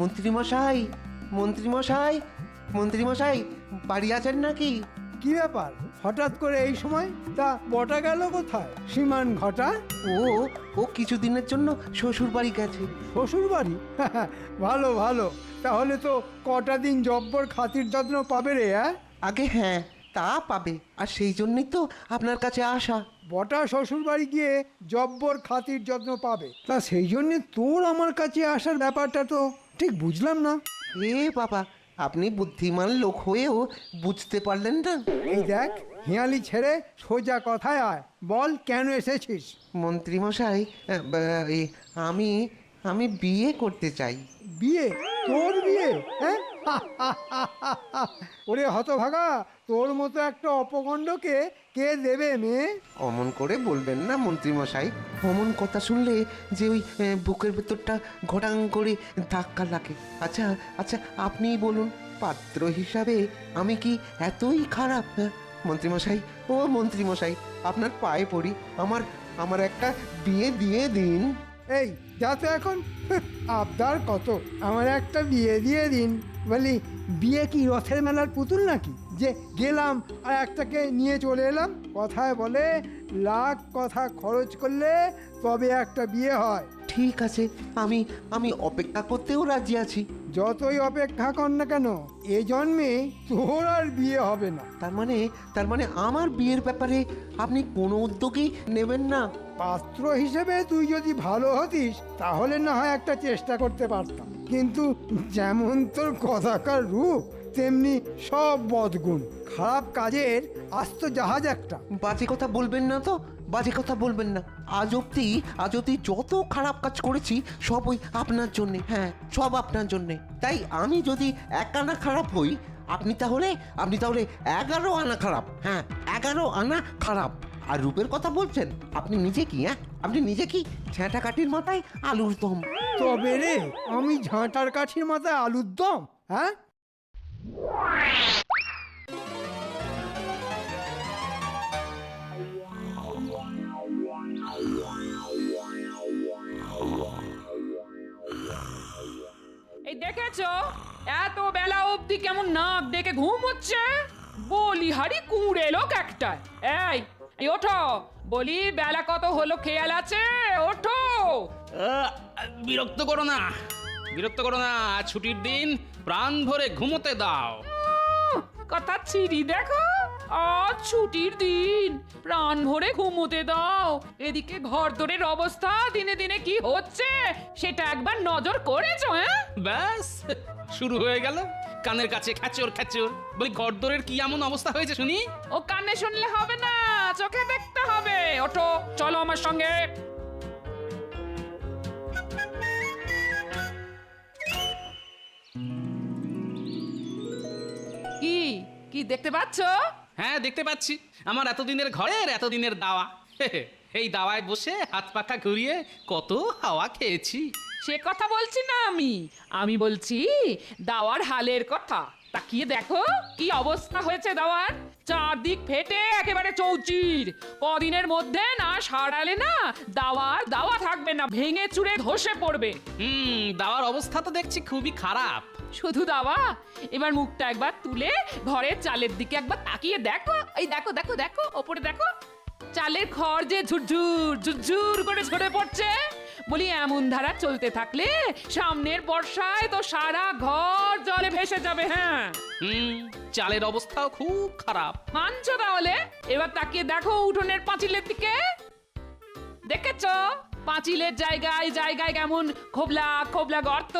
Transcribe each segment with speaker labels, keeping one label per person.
Speaker 1: মন্ত্রীমশাই মন্ত্রীমশাই মন্ত্রীমশাই বাড়ি আছেন নাকি?
Speaker 2: কি ব্যাপার? হঠাৎ করে এই সময়? তা বটা গেল কোথায়? সীমান ঘটা?
Speaker 1: ও ও কিছুদিনের জন্য শ্বশুর বাড়ি গেছে।
Speaker 2: শ্বশুর বাড়ি ভালো ভালো। তাহলে তো কটা দিন জব্বর খাতির যত্ন পাবে রে হ্যাঁ
Speaker 1: আগে হ্যাঁ তা পাবে। আর সেই জন্যই তো আপনার কাছে আসা।
Speaker 2: বটা শ্বশুর বাড়ি গিয়ে জব্বর খাতির যত্ন পাবে। তা সেই জন্যে তোর আমার কাছে আসার ব্যাপারটা তো ঠিক বুঝলাম না।
Speaker 1: এ বাবা আপনি বুদ্ধিমান লোক হয়েও বুঝতে পারলেন না।
Speaker 2: এই দেখ হিয়ালি ছেড়ে সোজা কথায় আয়। বল কেন এসেছিস?
Speaker 1: মন্ত্রীমশাই আহ, বা- এই, আমি আমি বিয়ে করতে চাই।
Speaker 2: বিয়ে? তোর বিয়ে? হ্যাঁ? ওরে হতভাগা তোর মতো একটা অপগণ্ডকে কে দেবে মেয়ে
Speaker 1: অমন করে বলবেন না মন্ত্রীমশাই। অমন কথা শুনলে যে ওই বুকের ভেতরটা ঘটাং করে ধাক্কা লাগে। আচ্ছা আচ্ছা আপনিই বলুন। পাত্র হিসাবে আমি কি এতই খারাপ? হ্যাঁ? মন্ত্রীমশাই ও মন্ত্রীমশাই আপনার পায়ে পড়ি। আমার আমার একটা বিয়ে দিয়ে দিন।
Speaker 2: এই যা তো এখন আবদার কত? আমার একটা বিয়ে দিয়ে দিন। বলি বিয়ে কি রথের মেলার পুতুল নাকি? যে গেলাম আর একটাকে নিয়ে চলে এলাম কথায় বলে লাখ কথা খরচ করলে তবে একটা বিয়ে হয়।
Speaker 1: ঠিক আছে আমি আমি অপেক্ষা করতেও রাজি আছি।
Speaker 2: যতই অপেক্ষা কর না কেন এ জন্মে তোর আর বিয়ে হবে না।
Speaker 1: তার মানে তার মানে আমার বিয়ের ব্যাপারে আপনি কোনো উদ্যোগই নেবেন না।
Speaker 2: পাত্র হিসেবে তুই যদি ভালো হতিস তাহলে না হয় একটা চেষ্টা করতে পারতাম। কিন্তু যেমন তোর কথাকার রূপ, তেমনি সব বদগুণ। খারাপ কাজের আস্ত জাহাজ একটা।
Speaker 1: বাজে কথা বলবেন না তো? বাজে কথা বলবেন না। আজ অব্দি আজ অব্দি যত খারাপ কাজ করেছি সব ওই আপনার জন্যে হ্যাঁ সব আপনার জন্যে। তাই আমি যদি এক আনা খারাপ হই, আপনি তাহলে আপনি তাহলে এগারো আনা খারাপ হ্যাঁ এগারো আনা খারাপ। আর রূপের কথা বলছেন? আপনি নিজে কি হ্যাঁ? আপনি নিজে কি ঝাঁটা কাঠির মাথায় আলুর দম?
Speaker 2: তবে রে আমি ঝাঁটার কাঠির মাথায় আলুর দম হ্যাঁ?
Speaker 3: এই দেখেছ? এত বেলা অবধি কেমন নাক ডেকে ঘুম হচ্ছে? বলি হারি কুঁড়ে লোক একটা এই এই ওঠো। বলি বেলা কত হলো খেয়াল আছে? ওঠো।
Speaker 4: আহ, বিরক্ত করো না। বিরক্ত করো না আজ ছুটির দিন প্রাণ ভরে ঘুমোতে দাও।
Speaker 3: উহ, কথা ছিড়ি দেখো। আজ ছুটির দিন প্রাণ ভরে ঘুমোতে দাও। এদিকে ঘর দরের অবস্থা দিনে দিনে কি হচ্ছে সেটা একবার নজর করেছ হ্যাঁ?
Speaker 4: ব্যাস শুরু হয়ে গেল। কানের কাছে খ্যাচর খ্যাচর। বলি ঘরদোরের কি এমন অবস্থা হয়েছে শুনি?
Speaker 3: ও কানে শুনলে হবে না চোখে দেখতে হবে। ওঠো চলো আমার সঙ্গে। কি কি দেখতে পাচ্ছ?
Speaker 4: হ্যাঁ দেখতে পাচ্ছি। আমার এতদিনের ঘরের এতদিনের দাওয়া। এই দাওয়ায় বসে হাত পাখা ঘুরিয়ে কত হাওয়া খেয়েছি।
Speaker 3: সে কথা বলছি না আমি। আমি বলছি দাওয়ার হালের কথা। তাকিয়ে দেখো কি অবস্থা হয়েছে দাওয়ার। চারদিক ফেটে একেবারে চৌচির। কদিনের মধ্যে না সারালে না দাওয়ার দাওয়া থাকবে না ভেঙে চুরে ধসে পড়বে।
Speaker 4: হুম দাওয়ার অবস্থা তো দেখছি খুবই খারাপ।
Speaker 3: শুধু দাওয়া? এবার মুখটা একবার তুলে ঘরের চালের দিকে একবার তাকিয়ে দেখো। এই দেখো দেখো দেখো ওপরে দেখো। চালের খড় যে ঝুরঝুর ঝুরঝুর করে ঝরে পড়ছে। বলি এমন ধারা চলতে থাকলে সামনের বর্ষায় তো সারা ঘর জলে ভেসে যাবে হ্যাঁ।
Speaker 4: হুম চালের অবস্থাও খুব খারাপ।
Speaker 3: মানছো তাহলে? এবার তাকিয়ে দেখো উঠোনের পাঁচিলের দিকে। দেখেছ? পাঁচিলের জায়গায় জায়গায় কেমন খোবলা খোবলা গর্ত।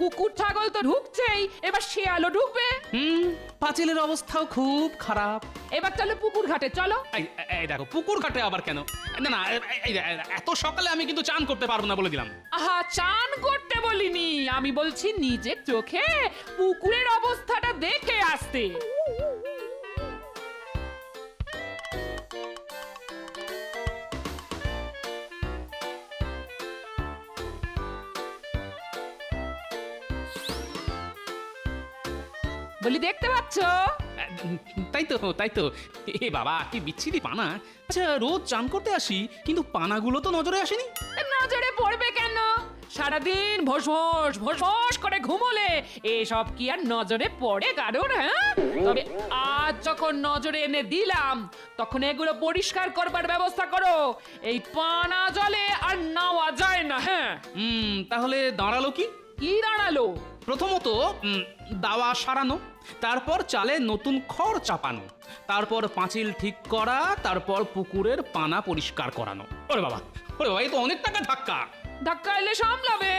Speaker 3: কুকুর ছাগল তো ঢুকছেই এবার শেয়ালও ঢুকবে।
Speaker 4: হুম পাঁচিলের অবস্থাও খুব খারাপ।
Speaker 3: এবার চলো পুকুর ঘাটে চলো।
Speaker 4: এই এই দেখো পুকুর ঘাটে আবার কেন? না না এই- এই- এই- এত সকালে আমি কিন্তু চান করতে পারব না বলে দিলাম।
Speaker 3: আহা চান করতে বলিনি। আমি বলছি নিজের চোখে পুকুরের অবস্থাটা দেখে আসতে। বলি দেখতে পাচ্ছ?
Speaker 4: তাই তো তাই তো। এ বাবা কি বিচ্ছিরি পানা। আচ্ছা রোজ চান করতে আসি কিন্তু পানাগুলো তো নজরে আসেনি।
Speaker 3: নজরে পড়বে কেন? সারাদিন ভোস ভোস ভোস ভোস করে ঘুমোলে এসব কি আর নজরে পড়ে কারোর হ্যাঁ? তবে আজ যখন নজরে এনে দিলাম তখন এগুলো পরিষ্কার করবার ব্যবস্থা করো। এই পানা জলে আর নাওয়া যায় না হ্যাঁ?
Speaker 4: হুম তাহলে দাঁড়াল কি?
Speaker 3: কি দাঁড়াল?
Speaker 4: প্রথমত উম, দাওয়া সারানো তারপর চালে নতুন খড় চাপানো তারপর পাঁচিল ঠিক করা তারপর পুকুরের পানা পরিষ্কার করানো। ওরে বাবা ওরে বাবা এই তো অনেক টাকা ধাক্কা।
Speaker 3: ধাক্কা এলে সামলাবে?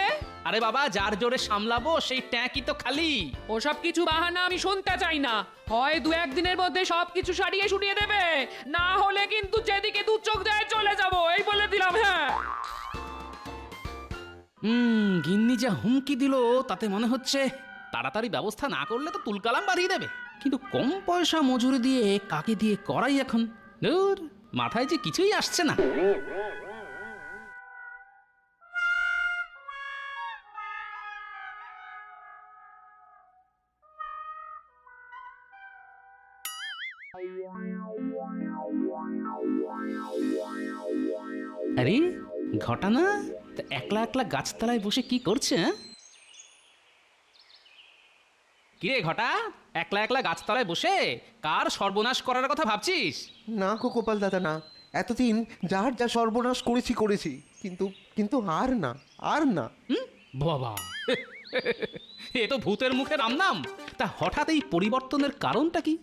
Speaker 4: আরে বাবা যার জোরে সামলাবো সেই ট্যাঁকি তো খালি।
Speaker 3: ওসব কিছু বাহানা আমি শুনতে চাই না। হয় দু একদিনের মধ্যে সব কিছু সারিয়ে সুরিয়ে দেবে না হলে কিন্তু যেদিকে দু চোখ যায় চলে যাব এই বলে দিলাম হ্যাঁ।
Speaker 4: হুম, গিন্নি যা হুমকি দিল, তাতে মনে হচ্ছে তাড়াতাড়ি ব্যবস্থা না করলে তো তুলকালাম বাড়িয়ে দেবে। কিন্তু কম পয়সা মজুরি দিয়ে কাকে দিয়ে করাই এখন? ধুর, মাথায় যে কিছুই আসছে না। আরে, ঘটনা? তা একলা একলা গাছতলায় বসে কি করছে হ্যাঁ? কিরে ঘটা একলা একলা গাছতলায় বসে কার সর্বনাশ করার কথা ভাবছিস?
Speaker 1: না গো গোপাল দাদা না। এতদিন যার যা সর্বনাশ করেছি করেছি। কিন্তু কিন্তু আর না আর না।
Speaker 4: হুম? বাবা। এ তো ভূতের মুখে রাম নাম তা হঠাৎ এই পরিবর্তনের কারণটা কি?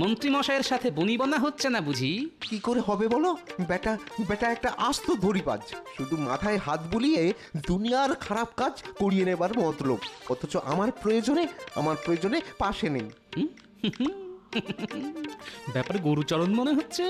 Speaker 4: মন্ত্রী মশাইয়ের সাথে বনিবনা হচ্ছে না বুঝি?
Speaker 1: কি করে হবে বলো? বেটা বেটা একটা আস্ত ধরিবাজ শুধু মাথায় হাত বুলিয়ে দুনিয়ার খারাপ কাজ করিয়ে নেবার মতলব। অথচ আমার প্রয়োজনে আমার প্রয়োজনে পাশে নেই।
Speaker 4: ব্যাপারে গরুচরণ মনে হচ্ছে?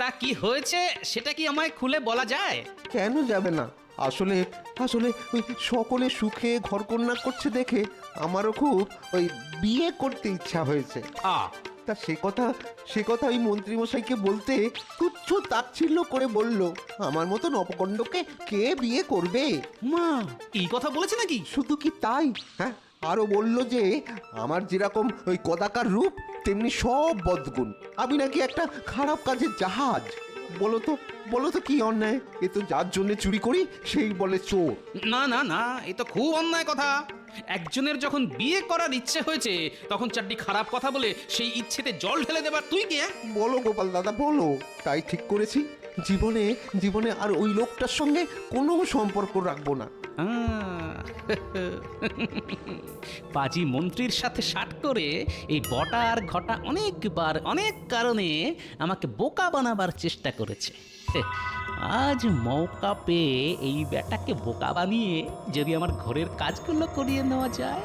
Speaker 4: তা কি হয়েছে? সেটা কি আমায় খুলে বলা যায়?
Speaker 1: কেন যাবে না? আসলে আসলে ওই সকলে সুখে ঘরকন্যা করছে দেখে আমারও খুব ওই বিয়ে করতে ইচ্ছা হয়েছে।
Speaker 4: আ।
Speaker 1: তা সে কথা সে কথা ওই মন্ত্রীমশাইকে বলতে তুচ্ছ তাচ্ছিল্য করে বলল আমার মতন অপকণ্ডকে কে বিয়ে করবে?
Speaker 4: মা এই কথা বলেছে নাকি?
Speaker 1: শুধু কি তাই? হ্যাঁ আরও বলল যে আমার যেরকম ওই কদাকার রূপ তেমনি সব বদগুণ। আমি নাকি একটা খারাপ কাজের জাহাজ। বলো তো বলো তো কি অন্যায়? এ তো যার জন্য চুরি করি সেই বলে চোর।
Speaker 4: না না না এ তো খুব অন্যায় কথা। একজনের যখন বিয়ে করার ইচ্ছে হয়েছে তখন চারটি খারাপ কথা বলে সেই ইচ্ছেতে জল ঢেলে দেবার। তুই কে?
Speaker 1: বলো গোপাল দাদা বলো। তাই ঠিক করেছি। জীবনে জীবনে আর ওই লোকটার সঙ্গে কোনো সম্পর্ক রাখব না।
Speaker 4: পাজি মন্ত্রীর সাথে শাট করে এই বটা আর ঘটা অনেকবার, অনেক কারণে আমাকে বোকা বানাবার চেষ্টা করেছে। আজ মৌকা পেয়ে এই বেটাকে বোকা বানিয়ে যদি আমার ঘরের কাজগুলো করিয়ে নেওয়া যায়,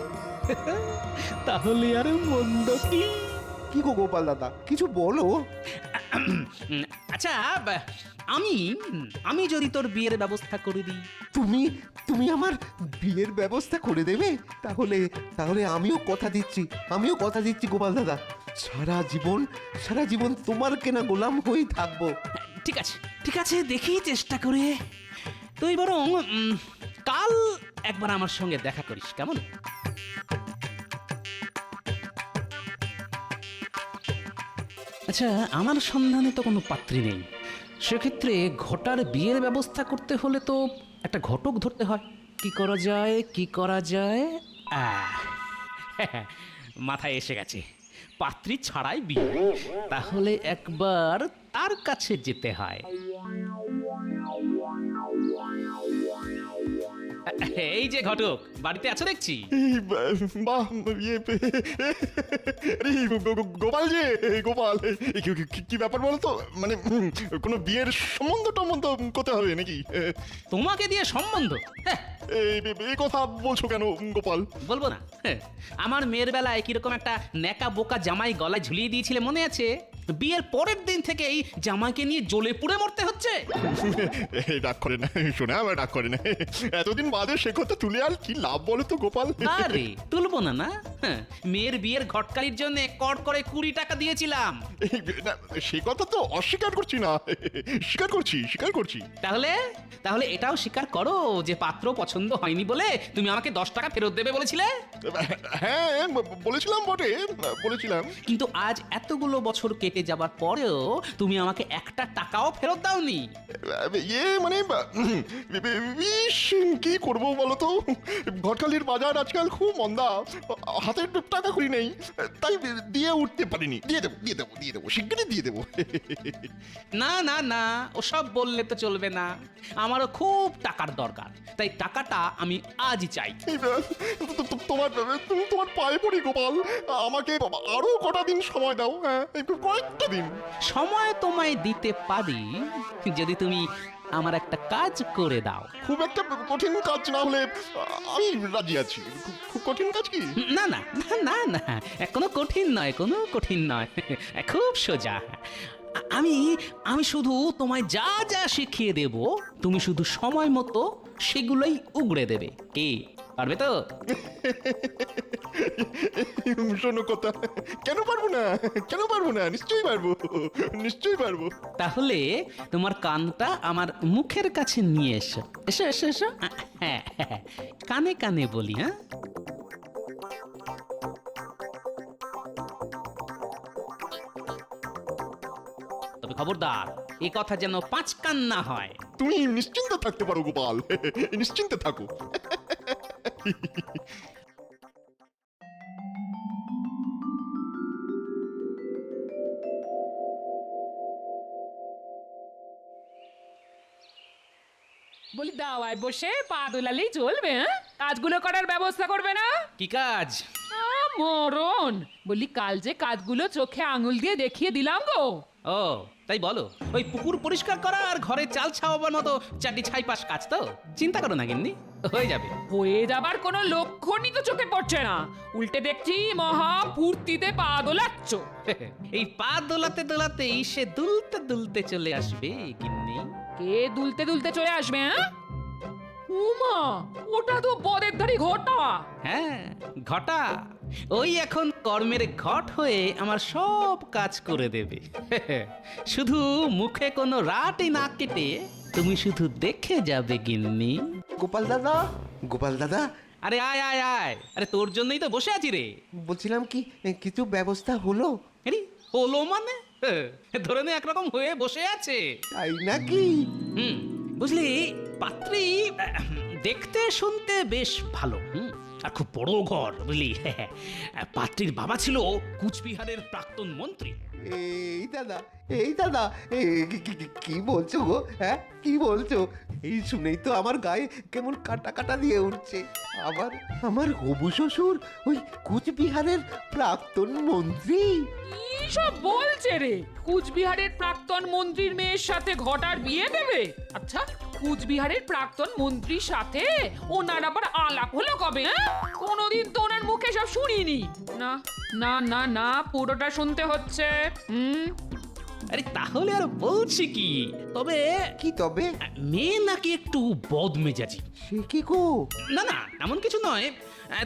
Speaker 4: তাহলে আর মন্দ কি?
Speaker 1: কি গো গোপাল দাদা, কিছু বলো।
Speaker 4: আচ্ছা আমি আমি যদি তোর বিয়ের ব্যবস্থা করে দিই?
Speaker 1: তুমি তুমি আমার বিয়ের ব্যবস্থা করে দেবে? তাহলে তাহলে আমিও কথা দিচ্ছি আমিও কথা দিচ্ছি গোপাল দাদা। সারা জীবন সারা জীবন তোমার কেনা গোলাম হয়েই থাকব।
Speaker 4: ঠিক আছে ঠিক আছে দেখি চেষ্টা করে। তুই বরং কাল একবার আমার সঙ্গে দেখা করিস কেমন? আচ্ছা আমার সন্ধানে তো কোনো পাত্রী নেই। সেক্ষেত্রে ঘটার বিয়ের ব্যবস্থা করতে হলে তো একটা ঘটক ধরতে হয়। কি করা যায়, কি করা যায়? মাথায় এসে গেছে। পাত্রী ছাড়াই বিয়ে। তাহলে একবার তার কাছে যেতে হয়। এই যে ঘটক বাড়িতে আছো দেখছি?
Speaker 5: বাহ ইয়ে আরে গোপাল যে গোপাল কি- কি- কি ব্যাপার বলো তো মানে কোনো বিয়ের সম্বন্ধ টম্বন্ধ করতে হবে নাকি?
Speaker 4: তোমাকে দিয়ে সম্বন্ধ? হ্যাঁ,
Speaker 5: এই কথা বলছো কেন গোপাল?
Speaker 4: বলব না। আমার মেয়ের বেলায় কীরকম একটা নেকা বোকা জামাই গলায় ঝুলিয়ে দিয়েছিলে মনে আছে? বিয়ের পরের দিন থেকেই জামাইকে নিয়ে জ্বলে পুড়ে মরতে হচ্ছে।
Speaker 5: এই ডাক করে না শোনে আমার ডাক করে না। এতদিন বাদে সে কথা তুলে আর কি লাভ বলো তো গোপাল?
Speaker 4: আরে তুলবো না না? মেয়ের বিয়ের ঘটকালির জন্য কট করে কুড়ি টাকা দিয়েছিলাম।
Speaker 5: সে কথা তো অস্বীকার করছি না। স্বীকার করছি স্বীকার করছি।
Speaker 4: তাহলে? তাহলে এটাও স্বীকার করো যে পাত্র পছন্দ হয়নি বলে তুমি আমাকে দশ টাকা ফেরত দেবে বলেছিলে?
Speaker 5: হ্যাঁ ব- বলেছিলাম বটে বলেছিলাম।
Speaker 4: কিন্তু আজ এতগুলো বছর কেটে যাবার পরেও তুমি আমাকে একটা টাকাও ফেরত দাওনি।
Speaker 5: ইয়ে মানে উম, ইস, কি করব বলো তো? ঘটকালির বাজার আজকাল খুব মন্দা। হাতে টাকা করি নেই তাই দিয়ে উঠতে পারিনি। দিয়ে দেবো দিয়ে দেবো দিয়ে দেবো শিগগিরই দিয়ে দেবো।
Speaker 4: না না না ওসব বললে তো চলবে না। আমারও খুব টাকার দরকার তাই টাকাটা আমি আজই চাই।
Speaker 5: তোমার তোমার পায়ে পড়ি গোপাল। আমাকে আরও কটা দিন সময় দাও হ্যাঁ? একটু কয়েকটা দিন।
Speaker 4: সময় তোমায় দিতে পারি যদি তুমি আমার একটা কাজ করে দাও।
Speaker 5: খুব একটা কঠিন কাজ না হলে আমি রাজি আছি। খুব- কঠিন কাজ কি?
Speaker 4: না না না না না কোনো কঠিন নয় কোনো কঠিন নয় খুব সোজা। আমি আমি শুধু তোমায় যা যা শিখিয়ে দেব তুমি শুধু সময় মতো সেগুলোই উগড়ে দেবে। কি? পারবে তো?
Speaker 5: শোনো কথা। কেন পারব না? কেন পারব না? নিশ্চয়ই পারব। নিশ্চয়ই পারব।
Speaker 4: তাহলে তোমার কানটা আমার মুখের কাছে নিয়ে এসো। এসো এসো এসো। হ্যাঁ হ্যাঁ কানে কানে বলি হ্যাঁ? তবে খবরদার। এ কথা যেন পাঁচ কান না হয়।
Speaker 5: তুমি নিশ্চিন্ত থাকতে পারো গোপাল। নিশ্চিন্তে থাকো।
Speaker 3: বলি দাওয়ায় বসে পা দোলালেই চলবে হ্যাঁ? কাজগুলো করার ব্যবস্থা করবে না?
Speaker 4: কি কাজ?
Speaker 3: আ, মরণ। বলি কাল যে কাজগুলো চোখে আঙুল দিয়ে দেখিয়ে দিলাম গো।
Speaker 4: ও তাই বলো ওই পুকুর পরিষ্কার করা আর ঘরে চাল ছাওয়াবার মতো চারটি ছাই পাশ কাজ তো? চিন্তা করো না গিন্নি হয়ে যাবে।
Speaker 3: হয়ে যাবার কোনো লক্ষণই তো চোখে পড়ছে না। উল্টে দেখছি মহা ফুর্তিতে পা দোলাচ্ছ।
Speaker 4: এই পা দোলাতে দোলাতেই সে দুলতে দুলতে চলে আসবে গিন্নি।
Speaker 3: কে দুলতে দুলতে চলে আসবে হ্যাঁ? উমা ওটা তো বদের ধারি ঘটা।
Speaker 4: হ্যাঁ ঘটা। ওই এখন কর্মের ঘট হয়ে আমার সব কাজ করে দেবে। শুধু মুখে কোনো রাটই না কেটে তুমি শুধু দেখে যাবে গিন্নি।
Speaker 1: গোপাল দাদা গোপাল দাদা।
Speaker 4: আরে আয় আয় আয়। আরে তোর জন্যই তো বসে আছি রে।
Speaker 1: বলছিলাম কি কিছু ব্যবস্থা হলো?
Speaker 4: আরে হলো মানে? ধরে নে একরকম হয়ে বসে আছে।
Speaker 1: তাই নাকি?
Speaker 4: হুম বুঝলি পাত্রী দেখতে শুনতে বেশ ভালো হুম। আর খুব বড় ঘর বুঝলি? পাত্রীর বাবা ছিল কুচবিহারের প্রাক্তন মন্ত্রী।
Speaker 1: এই দাদা এই দাদা কি- বলছো গো? হ্যাঁ কি বলছো? এই শুনেই তো আমার গায়ে কেমন কাটা কাটা দিয়ে উঠছে। আবার আমার হবু শ্বশুর ওই কুচবিহারের প্রাক্তন মন্ত্রী?
Speaker 3: কি সব বলছে রে? কুচবিহারের প্রাক্তন মন্ত্রীর মেয়ের সাথে ঘটার বিয়ে দেবে? আচ্ছা কুচবিহারের প্রাক্তন মন্ত্রীর সাথে? ওনার আবার আলাপ হলো কবে হ্যাঁ? কোনোদিন তো ওনার মুখে সব শুনিনি। না না না না পুরোটা শুনতে হচ্ছে। হুম?
Speaker 4: আরে তাহলে আর বলছি কি? তবে
Speaker 1: কি তবে?
Speaker 4: মেয়ে নাকি একটু বদ মেজাজি
Speaker 1: সে কি গো?
Speaker 4: না না এমন কিছু নয়।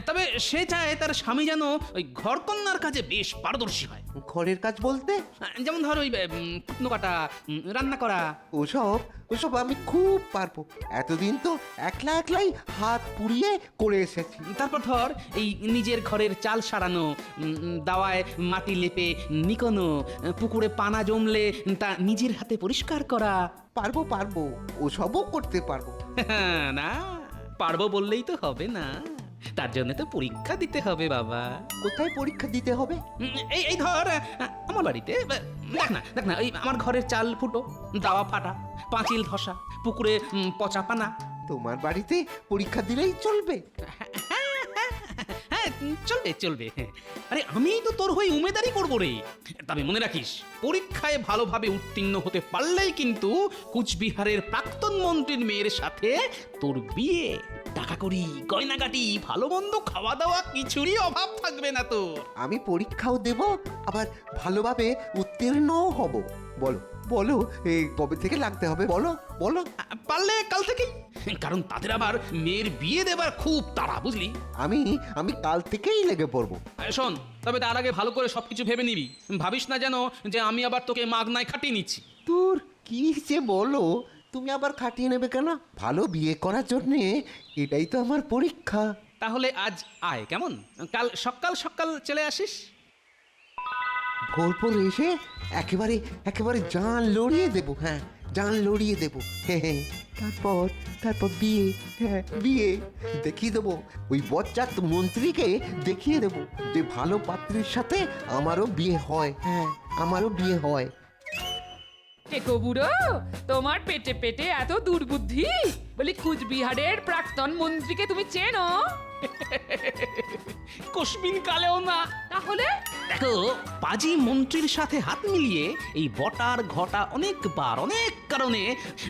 Speaker 4: তবে সে চায় তার স্বামী যেন ওই ঘরকন্যার কাজে বেশ পারদর্শী হয়।
Speaker 1: ঘরের কাজ বলতে?
Speaker 4: যেমন ধর ওই উম, কুটনো কাটা উম, রান্না করা।
Speaker 1: ওসব ওসব আমি খুব পারব। এতদিন তো একলা একলাই হাত পুড়িয়ে করে এসেছি।
Speaker 4: তারপর ধর এই নিজের ঘরের চাল সারানো উম, উম, দাওয়ায় মাটি লেপে নিকোনো পুকুরে পানা জমলে তা নিজের হাতে পরিষ্কার করা।
Speaker 1: পারব পারব ওসবও করতে পারব।
Speaker 4: না পারব বললেই তো হবে না। তার জন্য তো পরীক্ষা দিতে হবে বাবা।
Speaker 1: কোথায় পরীক্ষা দিতে হবে?
Speaker 4: উম, এই এই ধর আহ, আমার বাড়িতে আহ, দেখ না দেখ না এই আমার ঘরের চাল ফুটো দাওয়া ফাটা পাঁচিল ধসা পুকুরে উম, পচা পানা।
Speaker 1: তোমার বাড়িতে পরীক্ষা দিলেই চলবে।
Speaker 4: হ্যাঁ চলবে চলবে। আরে আমি তো তোর হয়ে উমেদারি করব রে। তবে মনে রাখিস পরীক্ষায় ভালোভাবে উত্তীর্ণ হতে পারলেই কিন্তু কুচবিহারের প্রাক্তন মন্ত্রীর মেয়ের সাথে তোর বিয়ে। টাকা করি গয়নাগাটি ভালো মন্দ খাওয়া দাওয়া কিছুরই অভাব থাকবে না তোর
Speaker 1: আমি পরীক্ষাও দেব আবার ভালোভাবে উত্তীর্ণও হব। বলো বলো এই কবে থেকে লাগতে হবে বলো বলো।
Speaker 4: পারলে কাল থেকেই। কারণ তাদের আবার মেয়ের বিয়ে দেবার খুব তাড়া বুঝলি?
Speaker 1: আমি আমি কাল থেকেই লেগে পড়ব।
Speaker 4: শোন তবে তার আগে ভালো করে সবকিছু ভেবে নিবি। ভাবিস না যেন যে আমি আবার তোকে মাগনায় খাটিয়ে নিচ্ছি।
Speaker 1: তোর কি যে বলো তুমি আবার খাটিয়ে নেবে কেন? ভালো বিয়ে করার জন্যে এটাই তো আমার পরীক্ষা।
Speaker 4: তাহলে আজ আয় কেমন? কাল সকাল সকাল চলে আসিস?
Speaker 1: ভোরপুর এসে একেবারে একেবারে জান লড়িয়ে দেবো হ্যাঁ জান লড়িয়ে দেবো হ্যাঁ হ্যাঁ তারপর তারপর বিয়ে হ্যাঁ বিয়ে। দেখিয়ে দেবো ওই বজ্জাত মন্ত্রীকে দেখিয়ে দেবো যে ভালো পাত্রীর সাথে আমারও বিয়ে হয় হ্যাঁ আমারও বিয়ে হয়।
Speaker 3: টেকো বুড়ো তোমার পেটে পেটে এত দুর্বুদ্ধি? বলি কুচবিহারের প্রাক্তন মন্ত্রীকে তুমি চেনো?
Speaker 4: কসবিন কালেও না।
Speaker 3: তাহলে?
Speaker 4: দেখো পাজি মন্ত্রীর সাথে হাত মিলিয়ে এই বটার ঘটা অনেকবার অনেক কারণে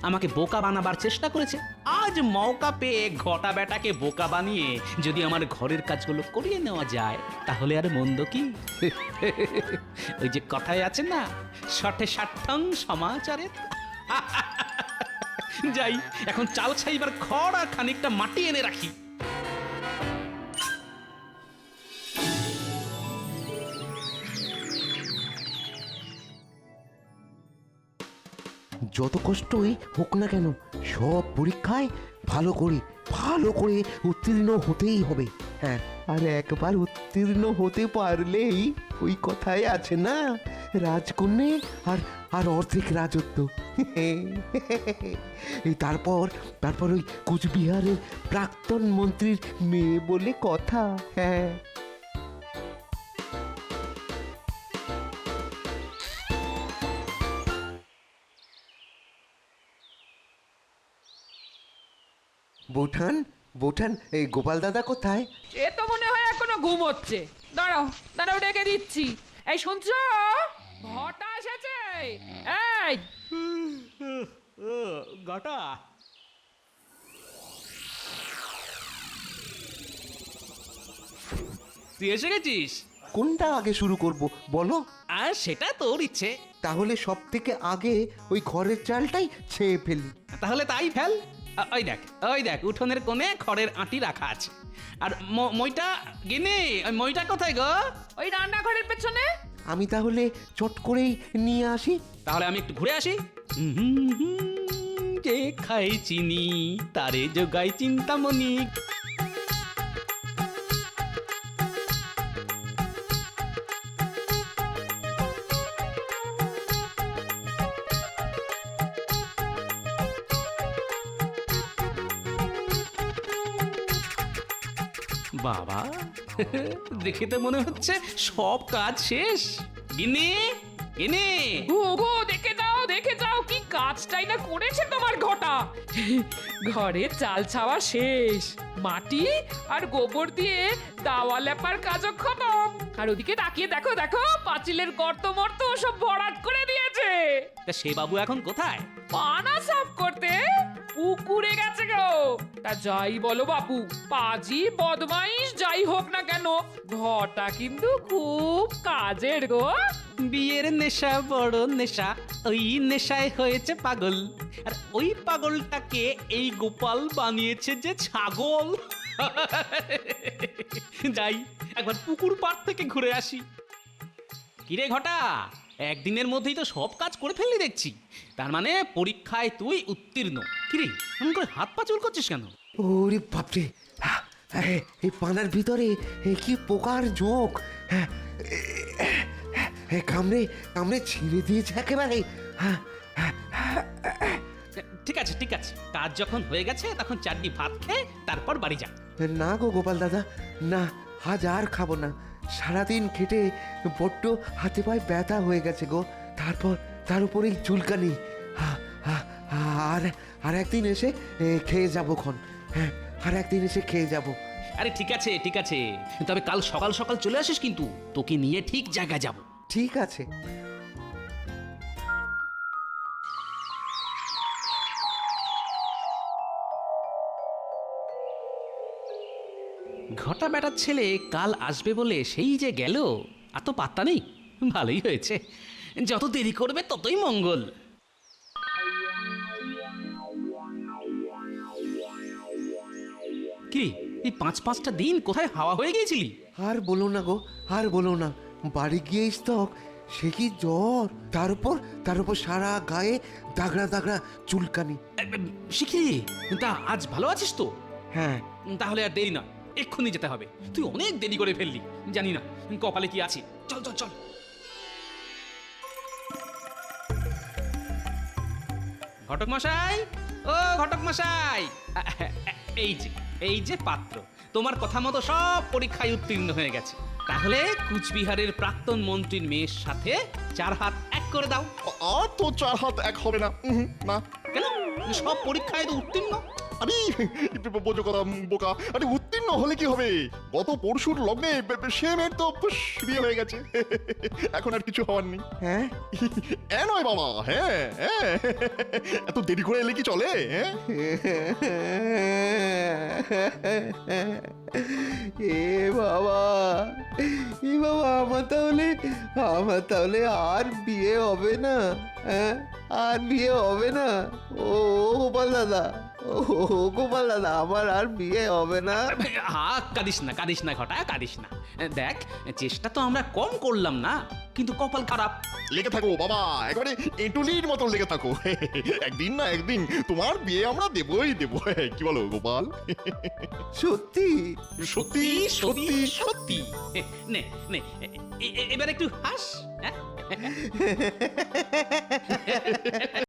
Speaker 4: আমাকে বোকা বানাবার চেষ্টা করেছে। আজ মৌকা পেয়ে ঘটা বেটাকে বোকা বানিয়ে যদি আমার ঘরের কাজগুলো করিয়ে নেওয়া যায় তাহলে আর মন্দ কি? ওই যে কথায় আছে না শঠে ষাট্টং সমাচারে। যাই এখন চাল ছাইবার খড় আর খানিকটা মাটি এনে রাখি।
Speaker 1: যত কষ্টই হোক না কেন সব পরীক্ষায় ভালো করে ভালো করে উত্তীর্ণ হতেই হবে। হ্যাঁ আর একবার উত্তীর্ণ হতে পারলেই ওই কথায় আছে না? রাজকন্যে আর আর অর্ধেক রাজত্ব। এই তারপর তারপর ওই কুচবিহারের প্রাক্তন মন্ত্রীর মেয়ে বলে কথা। হ্যাঁ। বৌঠান বৌঠান এই গোপাল দাদা কোথায়?
Speaker 3: এ তো মনে হয় এখনও ঘুমোচ্ছে। দাঁড়াও দাঁড়াও ডেকে দিচ্ছি। এই শুনছো? ঘটা এসেছে। এই!
Speaker 4: গাটা তুই এসে গেছিস?
Speaker 1: কোনটা আগে শুরু করব বলো?
Speaker 4: আর সেটা তোর ইচ্ছে।
Speaker 1: তাহলে সব থেকে আগে ওই ঘরের চালটাই ছেয়ে ফেলি।
Speaker 4: তাহলে তাই ফেল। ওই দেখ ওই দেখ উঠোনের কোণে খড়ের আঁটি রাখা আছে। আর মইটা গিনি ওই মইটা কোথায় গো?
Speaker 3: ওই রান্নাঘরের পেছনে।
Speaker 1: আমি তাহলে চট করেই নিয়ে আসি।
Speaker 4: তাহলে আমি একটু ঘুরে আসি। হুম, হুম, যে খাই চিনি তারে যোগাই চিন্তামণি। দেখে তো মনে হচ্ছে সব কাজ শেষ। গিনি গিনি
Speaker 3: গো গো দেখে যাও দেখে যাও কি কাজটাই না করেছে তোমার ঘটা। ঘরে চাল ছাওয়া শেষ। মাটি আর গোবর দিয়ে দাওয়া লেপার কাজও খতম। আর ওদিকে তাকিয়ে দেখো দেখো পাঁচিলের গর্ত মর্ত সব ভরাট করে দিয়েছে।
Speaker 4: তা সে বাবু এখন কোথায়?
Speaker 3: পানা সাফ করতে পুকুরে গেছে গো। তা যাই বলো বাপু, পাজি, বদমাইশ, যাই হোক না কেন ঘরটা কিন্তু খুব কাজের গো।
Speaker 4: বিয়ের নেশা, বড় নেশা, ওই নেশায় হয়েছে পাগল। আর ওই পাগলটাকে এই গোপাল বানিয়েছে যে ছাগল। যাই, একবার পুকুর পাড় থেকে ঘুরে আসি। কিরে ঘটা একদিনের মধ্যেই তো সব কাজ করে ফেললি দেখছি। তার মানে পরীক্ষায় তুই উত্তীর্ণ। কিরে এমন করে হাত পা চুল করছিস কেন?
Speaker 1: ওরে বাপরে হ্যাঁ, এই পানার ভিতরে এ কি পোকার জোক? হ্যাঁ, কামড়ে কামড়ে ছিঁড়ে দিয়েছে একেবারে। হ্যাঁ,
Speaker 4: ঠিক আছে ঠিক আছে। কাজ যখন হয়ে গেছে তখন চারটি ভাত খেয়ে তারপর বাড়ি যা।
Speaker 1: না গো গোপাল দাদা না আজ আর খাব না। সারাদিন খেটে বড্ড হাতে পায়ে ব্যথা হয়ে গেছে গো। তারপর তার উপরে এই চুলকানি। আর আর একদিন এসে খেয়ে যাব খন হ্যাঁ আর একদিন এসে খেয়ে যাব।
Speaker 4: আরে ঠিক আছে ঠিক আছে। তবে কাল সকাল সকাল চলে আসিস কিন্তু। তোকে নিয়ে ঠিক জায়গায় যাব।
Speaker 1: ঠিক আছে।
Speaker 4: ঘটা বেটার ছেলে কাল আসবে বলে সেই যে গেল আর তো পাত্তা নেই। ভালোই হয়েছে। যত দেরি করবে ততই মঙ্গল। কি এই পাঁচ পাঁচটা দিন কোথায় হাওয়া হয়ে গিয়েছিলি?
Speaker 1: আর বলো না গো আর বলো না। বাড়ি গিয়ে স্তক সে কি জ্বর? তার উপর তার উপর সারা গায়ে দাগড়া দাগড়া চুলকানি।
Speaker 4: শিখি তা আজ ভালো আছিস তো?
Speaker 1: হ্যাঁ।
Speaker 4: তাহলে আর দেরি না। এক্ষুনি যেতে হবে। তুই অনেক দেরি করে ফেললি। জানি না কপালে কি আছে। চল চল চল। ঘটক মশাই? ও ঘটক মশাই। এই যে এই যে পাত্র। তোমার কথা মতো সব পরীক্ষায় উত্তীর্ণ হয়ে গেছে। তাহলে কুচবিহারের প্রাক্তন মন্ত্রীর মেয়ের সাথে চার হাত এক করে দাও।
Speaker 5: অত তো চার হাত এক হবে না। না।
Speaker 4: কেন? সব পরীক্ষায় তো উত্তীর্ণ।
Speaker 5: আরে বোঝো কথা বোকা। আরে উত্তীর্ণ হলে কি হবে? গত পরশুর লগ্নে সে মেয়ের তো বিয়ে হয়ে গেছে। এখন আর কিছু হওয়ার নেই।
Speaker 1: হ্যাঁ?
Speaker 5: এ নয় বাবা হ্যাঁ হ্যাঁ। এত দেরি করে এলে কি চলে হ্যাঁ?
Speaker 1: এ বাবা এ বাবা আমার তাহলে আমার তাহলে আর বিয়ে হবে না হ্যাঁ? আর বিয়ে হবে না? ও গোপাল দাদা। ও গোপাল দাদা আমার আর বিয়ে হবে না।
Speaker 4: হা কাঁদিস না কাঁদিস না ঘটা কাঁদিস না। দেখ চেষ্টা তো আমরা কম করলাম না কিন্তু কপাল খারাপ।
Speaker 5: লেগে থাকো বাবা একেবারে এঁটুলির মতো লেগে থাকো। একদিন না একদিন তোমার বিয়ে আমরা দেবই দেবো। কি বলো গোপাল?
Speaker 1: সত্যি?
Speaker 5: সত্যি
Speaker 4: সত্যি সত্যি নে নে এবার একটু হাস হ্যাঁ?